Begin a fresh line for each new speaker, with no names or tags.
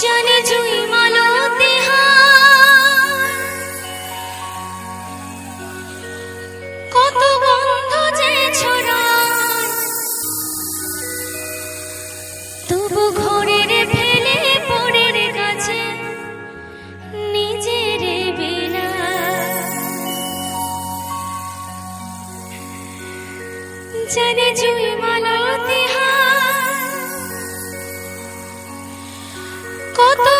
জানে জুই মালতে কত গন্ধ যে ছড়ায়। তবু ঘরের ফেলে পরের কাছে নিজের বেলা জানে জুই মালতে হায় Kota